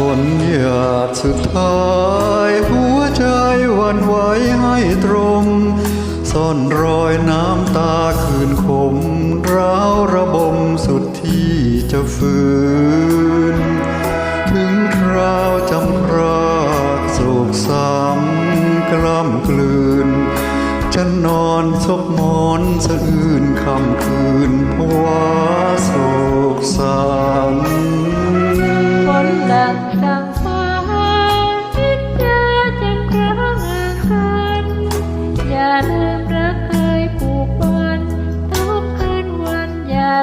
หยาดสุดท้ายหัวใจวันไหวให้ตรงซ่อนรอยน้ำตาคืนคมร้าวระบมสุดที่จะฝืน ถึงคราวจำรากโศกซ้ำกล้ำกลืนจะนอนซบหมอนสะอื่นคำคืนภาวะโศกซ้ำฝ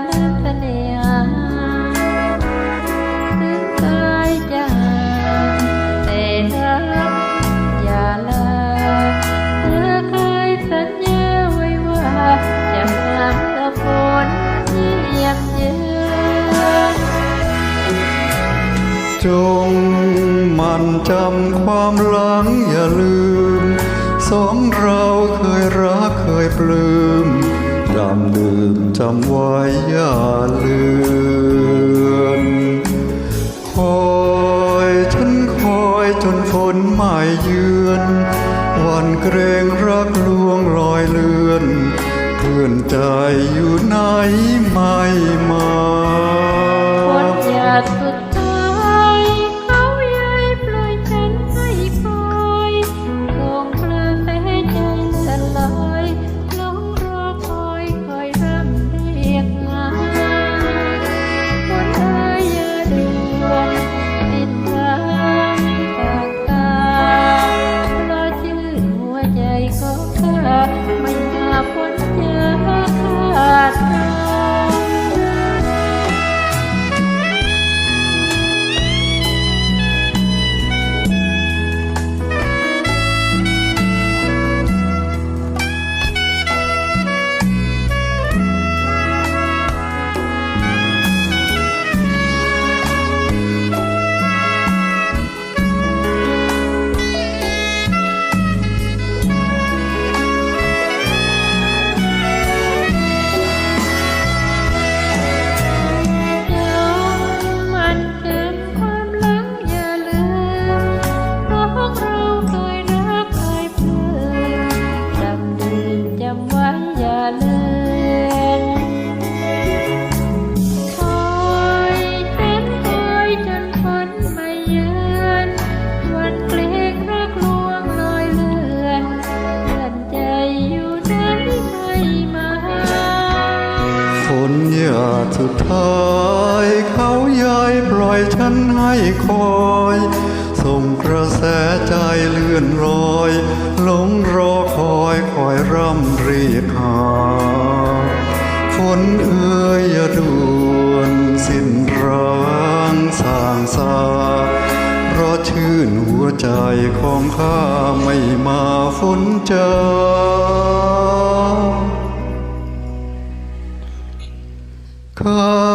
ลืมเสน่หาถึงกายจางแต่รักอย่าลาเธอเคยสัญญาไว้ว่าจะมาเมื่อฝนเยี่ยมเยือนจงมันจำความหลังอย่าลืม สองเราเคยรักเคยปลื้ม ดำดื่มจำไว้อย่าลืมคอยฉันคอยจนฝนไม่เยือนวันเกรงรักลวงลอยเลือน เพื่อนใจอยู่ไหนมา สุดท้ายเขาย้ายปล่อยฉันให้คอยส่งกระแสใจเลื่อนลอยหลงรอคอยคอยร่ำเรียกหาฝนเอ่ยอย่าด่วนสิ้นร้างสางสาเพราะชื่นหัวใจของข้าไม่มาฝนเจอขา ด